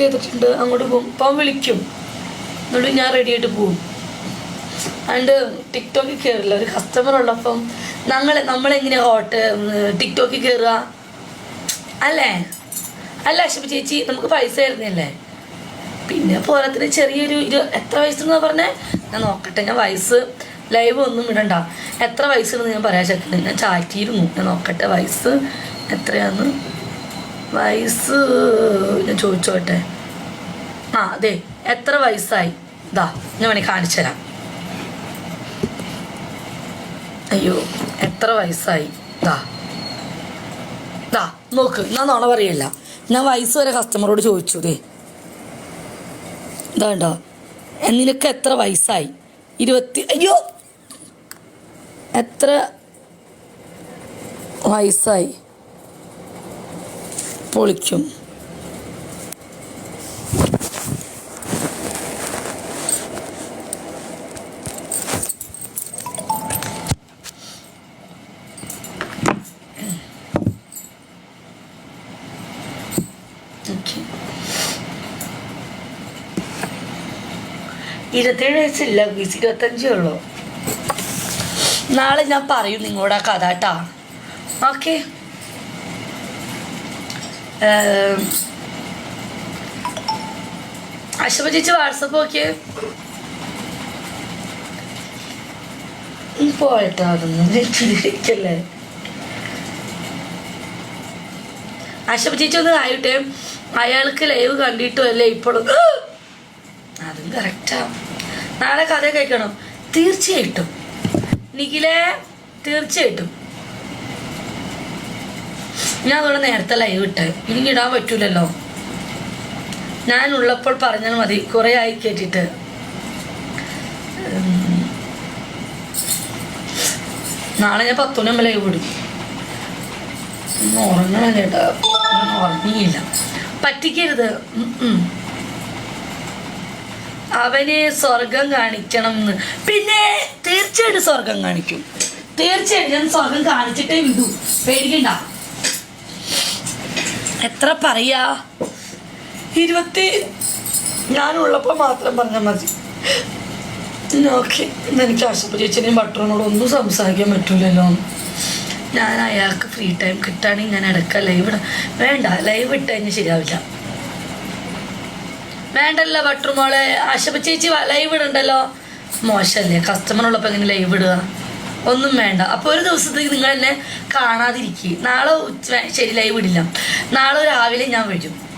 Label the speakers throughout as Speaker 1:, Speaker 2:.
Speaker 1: ചെയ്തിട്ടുണ്ട്. അങ്ങോട്ട് പോകും. അപ്പം വിളിക്കും. എന്നിട്ട് ഞാൻ റെഡി ആയിട്ട് പോകും. അണ്ട് ടിക്ടോക്കിൽ കയറില്ല ഒരു കസ്റ്റമർ ഉള്ളപ്പം ഞങ്ങൾ നമ്മളെങ്ങനെയാണ് ഹോട്ട് ടിക്ടോക്കിൽ കയറുക അല്ലേ? അല്ല അശ്വ ചേച്ചി നമുക്ക് പൈസ ആയിരുന്നില്ലേ പിന്നെ പോരാത്തിന് ചെറിയൊരു ഇരു എത്ര വയസ്സെന്ന് പറഞ്ഞേ? ഞാൻ നോക്കട്ടെ. ഞാൻ വയസ്സ് ലൈവ് ഒന്നും ഇടണ്ട. എത്ര വയസ്സുണ്ടെന്ന് ഞാൻ പറയാൻ ചെക്കുന്നത് ഞാൻ ചാറ്റിയിരുന്നു. ഞാൻ നോക്കട്ടെ വയസ്സ് എത്രയാന്ന്. വയസ്സ് ഞാൻ ചോദിച്ചോട്ടെ? ആ അതെ എത്ര വയസ്സായി? ഇതാ ഞാൻ വേണേ കാണിച്ചു തരാം. അയ്യോ എത്ര വയസ്സായി? ദാ. ദാ നോക്ക് ഞാൻ നോണ പറയല്ല. ഞാൻ വയസ്സ് വരെ കസ്റ്റമറോട് ചോദിച്ചു ദേ. ഇതാ ഉണ്ടോ നിനക്ക് എത്ര വയസ്സായി? ഇരുപത്തി അയ്യോ! എത്ര വയസ്സായി? പൊളിക്കും. ഇരുപത്തേഴ് വയസ്സില്ല ഇരുപത്തഞ്ചേ ഉള്ളൂ. നാളെ ഞാൻ പറയും നിങ്ങളുടെ കഥ കേട്ടാ. ഓക്കെ. അശോക ചേച്ചി വാട്സപ്പ് നോക്കിയേ. പോയിട്ടോ അതൊന്നും നെറ്റിരിക്കല്ലേ അശോക ചേച്ചി ഒന്ന് ആയിട്ടെ അയാൾക്ക് ലൈവ് കണ്ടിട്ടും അല്ലേ ഇപ്പോഴും? അതും കറക്റ്റാ നാളെ കഥ കേൾക്കണം തീർച്ചയായിട്ടും. നിഖിലേ തീർച്ചയായിട്ടും. ഞാൻ അതുകൊണ്ട് നേരത്തെ ലൈവ് ഇട്ടെ ഇനി ഇടാൻ പറ്റൂലല്ലോ. ഞാൻ ഉള്ളപ്പോൾ പറഞ്ഞാൽ മതി. കുറേ ആയി കേട്ടിട്ട്. നാളെ ഞാൻ പത്തുമണിയാകുമ്പോൾ ലൈവ് ഇടും. ഉറങ്ങണം ചേട്ടാ ഉറങ്ങിയില്ല. പറ്റിക്കരുത്. അവന് സ്വർഗം കാണിക്കണം എന്ന് പിന്നെ തീർച്ചയായിട്ടും സ്വർഗം കാണിക്കും. തീർച്ചയായിട്ടും ഞാൻ സ്വർഗം കാണിച്ചിട്ടേ വിടൂ. പേടിക്കണ്ട. എത്ര പറയാ? ഇരുപത്തി ഞാനുള്ളപ്പോൾ മാത്രം പറഞ്ഞാൽ മതി. എനിക്ക് ആശുപത്രി ചേച്ചിനെയും ഭട്ടറിനോട് ഒന്നും സംസാരിക്കാൻ പറ്റൂലല്ലോ. ഞാൻ അയാൾക്ക് ഫ്രീ ടൈം കിട്ടുകയാണെങ്കിൽ ഞാൻ ഇടയ്ക്ക് ലൈവ് ഇടാം. വേണ്ട ലൈവ് ഇട്ട് കഴിഞ്ഞാൽ ശരിയാവില്ല. വേണ്ടല്ലോ ഭട്ടർ മോളെ ആശുപ ചേച്ചി ലൈവ് ഇടണ്ടല്ലോ. മോശമല്ലേ കസ്റ്റമർ ഉള്ളപ്പോൾ എങ്ങനെ ലൈവ് ഇടുക? ഒന്നും വേണ്ട. അപ്പോൾ ഒരു ദിവസത്തേക്ക് നിങ്ങൾ എന്നെ കാണാതിരിക്കുക നാളെ ഉച്ച ശരി ലൈവ് ഇടില്ല നാളെ രാവിലെ ഞാൻ വരും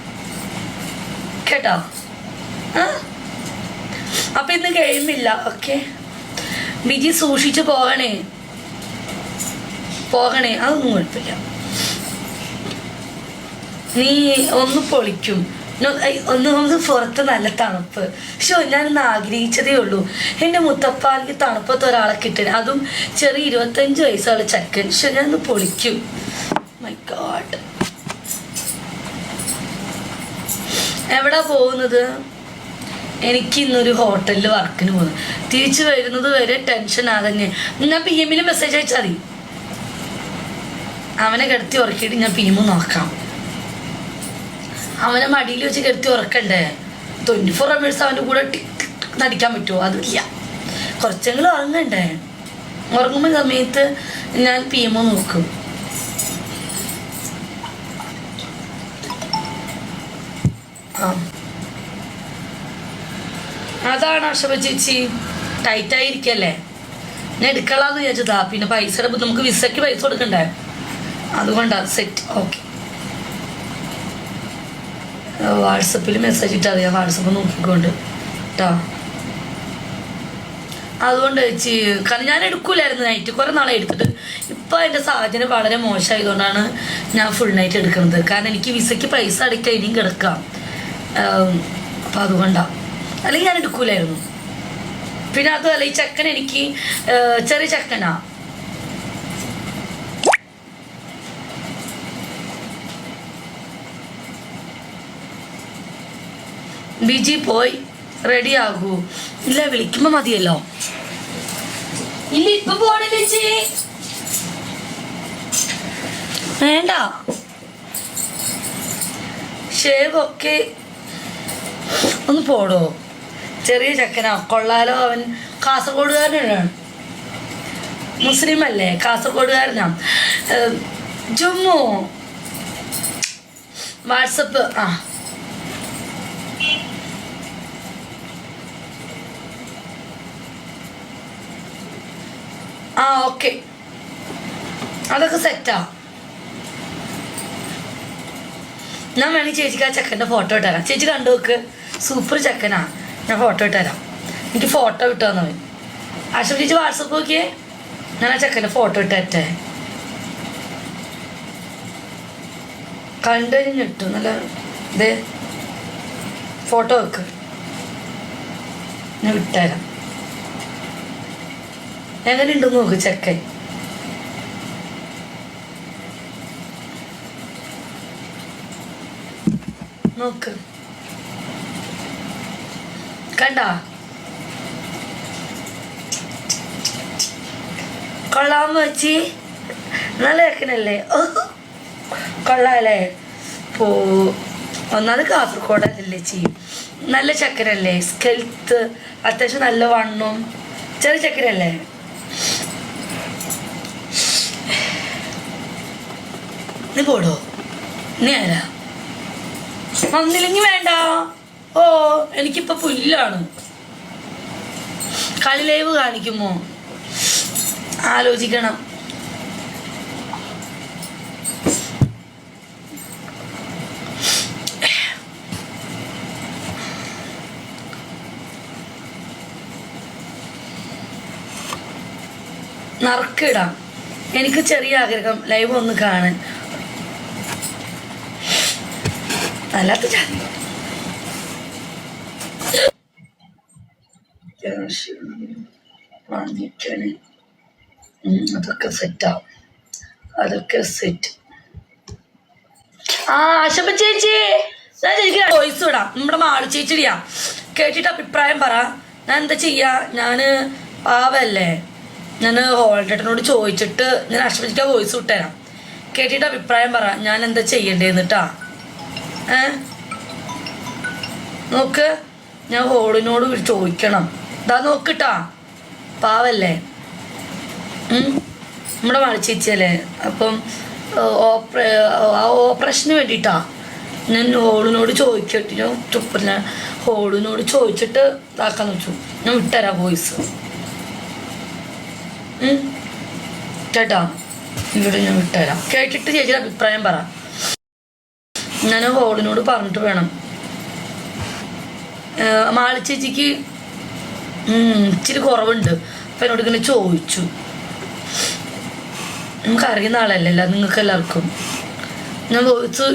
Speaker 1: കേട്ടോ? അപ്പം ഇന്ന് കഴിയുന്നില്ല. ഓക്കെ. ബിജി സൂക്ഷിച്ച് പോകണേ. പോകണേ. അതൊന്നും കുഴപ്പമില്ല. നീ ഒന്ന് പൊളിക്കും. നോ- ഐ, ഒന്ന് നമുക്ക് പുറത്ത് നല്ല തണുപ്പ്. ഷോ ഞാനൊന്ന് ആഗ്രഹിച്ചതേ ഉള്ളൂ. എന്റെ മുത്തപ്പാലിക്ക് തണുപ്പത്ത് ഒരാളെ കിട്ടണേ അതും ചെറിയ ഇരുപത്തഞ്ച് വയസ്സുള്ള ചക്കൻ. പക്ഷെ ഞാനൊന്ന് പൊളിക്കും. മൈ ഗാഡ് എവിടാ പോകുന്നത്? എനിക്ക് ഇന്നൊരു ഹോട്ടലിൽ വർക്കിന് പോകുന്നു. തിരിച്ചു വരുന്നത് വരെ ടെൻഷൻ ആ തന്നെ. ഞാൻ പി എമ്മിന് മെസ്സേജ് അയച്ചാൽ മതി. അവനെ കിടത്തി ഉറക്കിയിട്ട് ഞാൻ പി എം നോക്കാം. അവനെ മടിയിൽ വെച്ച് കരുത്തി ഉറക്കണ്ടേ? ട്വന്റി ഫോർ അവേഴ്സ് അവന്റെ കൂടെ ടിക് ടിക് നടിക്കാൻ പറ്റുമോ അതില്ല. കുറച്ചെങ്കിലും ഉറങ്ങണ്ടേ? ഉറങ്ങുമ്പോൾ സമയത്ത് ഞാൻ പി എം നോക്കും അതാണ് അശോക ചേച്ചി. ടൈറ്റ് ആയിരിക്കല്ലേ? ഞാൻ എടുക്കളാന്ന് വിചാരിച്ചതാ. പിന്നെ പൈസയുടെ നമുക്ക് വിസയ്ക്ക് പൈസ കൊടുക്കണ്ടേ? അതുകൊണ്ടാ സെറ്റ് ഓക്കെ വാട്സപ്പിൽ മെസ്സേജ് ഇട്ടാൽ മതി ഞാൻ വാട്സപ്പ് നോക്കിക്കൊണ്ട്. കേട്ടോ അതുകൊണ്ട് ചേച്ചി കാരണം ഞാൻ എടുക്കൂലായിരുന്നു നൈറ്റ് കുറേ നാളെ എടുത്തിട്ട്. ഇപ്പോൾ എന്റെ സാഹചര്യം വളരെ മോശമായതുകൊണ്ടാണ് ഞാൻ ഫുൾ നൈറ്റ് എടുക്കുന്നത്. കാരണം എനിക്ക് വിസയ്ക്ക് പൈസ അടയ്ക്കാൻ ഇനിയും കിടക്കാം. അപ്പം അതുകൊണ്ടാണ് അല്ലെങ്കിൽ ഞാൻ എടുക്കൂലായിരുന്നു. പിന്നെ അതുമല്ല ഈ ചക്കൻ എനിക്ക് ചെറിയ ചക്കനാ. ബിജി പോയി റെഡി ആകൂ. ഇല്ല വിളിക്കുമ്പോ മതിയല്ലോ. ഇല്ല ഇപ്പൊ പോണില്ല വേണ്ട. ഷേവ് ഒക്കെ ഒന്ന് പോടോ. ചെറിയ ചെക്കനാ കൊള്ളാലോ അവൻ. കാസർഗോഡുകാരനാണ്. മുസ്ലിം അല്ലേ കാസർഗോഡുകാരനാ ജമ്മു. വാട്സപ്പ് ആ. ആ ഓക്കെ. അതൊക്കെ സെറ്റാ. ഞാൻ വേണമെങ്കിൽ ചേച്ചിക്ക് ആ ചെക്കന്റെ ഫോട്ടോ ഇട്ടുതരാം. ചേച്ചി കണ്ടു നോക്ക്. സൂപ്പർ ചെക്കനാ. ഞാൻ ഫോട്ടോ ഇട്ടുതരാം. എനിക്ക് ഫോട്ടോ ഇട്ടു തന്നവൻ അശ്വ ചേച്ചി വാട്സപ്പ് നോക്കിയേ. ഞാൻ ആ ചെക്കന്റെ ഫോട്ടോ ഇട്ടേ കണ്ടു നല്ല ഇതേ. ഫോട്ടോ വെക്ക്. ഞാൻ വിട്ടുതരാം എങ്ങനെയുണ്ടെന്ന് നോക്ക് ചെക്കൻ? നോക്ക്. കണ്ട? കൊള്ളാൻ വെച്ചി നല്ല ചെക്കനല്ലേ? കൊള്ളാല്ലേ? പോ. ഒന്നാമത് കാസർഗോഡല്ലേ ചെയ്യും നല്ല ചക്കരല്ലേ സ്കെൽത്ത് അത്യാവശ്യം നല്ല വണ്ണും. ചെറിയ ചക്കരല്ലേ നീ പോടോ. നീ ആരാ? വന്നില്ലെങ്കിൽ വേണ്ട. ഓ എനിക്കിപ്പോ പുല്ലാണ്. കളി ലൈവ് കാണിക്കുമോ? ആലോചിക്കണം. നറുക്കിടാം. എനിക്ക് ചെറിയ ആഗ്രഹം ലൈവ് ഒന്ന് കാണാൻ. അല്ലാത്ത വാങ്ങിക്കണേ അതൊക്കെ സെറ്റാവും അതൊക്കെ സെറ്റ് ആ ആശപ്പ ചേച്ചി. ഞാൻ ചേച്ചിക്ക് വോയിസ് വിടാം നമ്മുടെ മാളു ചേച്ചിടിയാ കേട്ടിട്ട് അഭിപ്രായം പറ. ഞാൻ എന്താ ചെയ്യാ? ഞാൻ പാവല്ലേ. ഞാൻ ഹോൾഡേട്ടനോട് ചോദിച്ചിട്ട് ഞാൻ ആശുപത്രിക്ക് വോയിസ് വിട്ടുതരാം കേട്ടിട്ട് അഭിപ്രായം പറ. ഞാൻ എന്താ ചെയ്യണ്ടേന്നിട്ടാ ഏ? നോക്ക്. ഞാൻ ഹോളിനോട് ചോദിക്കണം. ഇതാ നോക്കിട്ടാ. പാവല്ലേ. നമ്മുടെ മളിച്ചേച്ചിയല്ലേ? അപ്പം ആ ഓപ്പറേഷന് വേണ്ടിയിട്ടാ ഞാൻ ഹോളിനോട് ചോദിക്കട്ടെ. ഞാൻ ചുപ്പില്ല ഹോളിനോട് ചോദിച്ചിട്ട് ഇതാക്കാന്ന് വെച്ചു ഞാൻ വിട്ടുതരാം വോയിസ്. കേട്ടാ? ഇവിടെ ഞാൻ വിട്ടുതരാം കേട്ടിട്ട് ചേച്ചിയുടെ അഭിപ്രായം പറ. ഞാൻ ഹോളിനോട് പറഞ്ഞിട്ട് വേണം. മാളിച്ചേച്ചിക്ക് ഇച്ചിരി കുറവുണ്ട്. അപ്പം എന്നോട് ഇങ്ങനെ ചോദിച്ചു. നമുക്ക് അറിയുന്ന ആളല്ലല്ല നിങ്ങൾക്ക് എല്ലാവർക്കും. ഞാൻ ചോദിച്ച്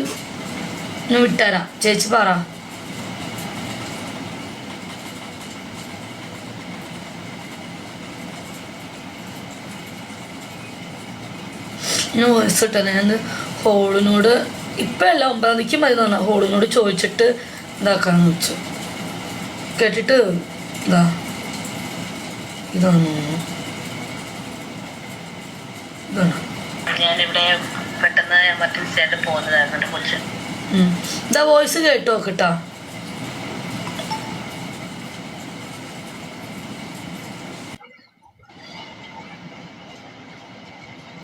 Speaker 1: ഞാൻ വിട്ടുതരാം ചേച്ചി പറ. ഞാൻ വോയിസ് ഇട്ടത്. ഞാൻ ഹോളിനോട് ഇപ്പം അല്ല ഒമ്പതാം തീയതിക്ക് മതി തന്നെ ഹോളിനോട് ചോദിച്ചിട്ട് ഇതാക്കാന്ന് വെച്ചു. കേട്ടിട്ട് ഇതാ ഇതാണ്. ഇതാണ്.
Speaker 2: ഞാനിവിടെ പെട്ടെന്ന് മറ്റൊരു ആയിട്ട് പോകുന്നതായിരുന്നു കൊച്ചു
Speaker 1: ഇതാ വോയിസ് കേട്ടോ കേട്ടാ